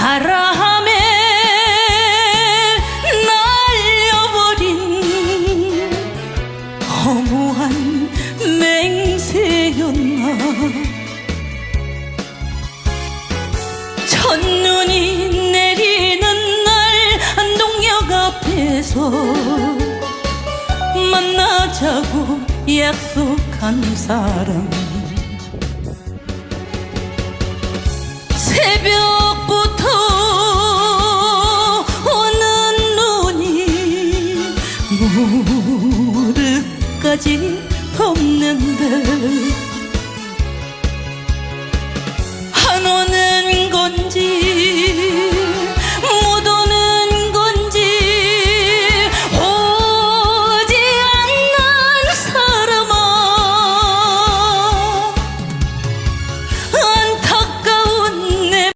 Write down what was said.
바람에 날려버린 허무한 맹세였나. 첫눈이 내리는 날 안동역 앞에서 만나자고 약속한 사람 무릎까지 덮는데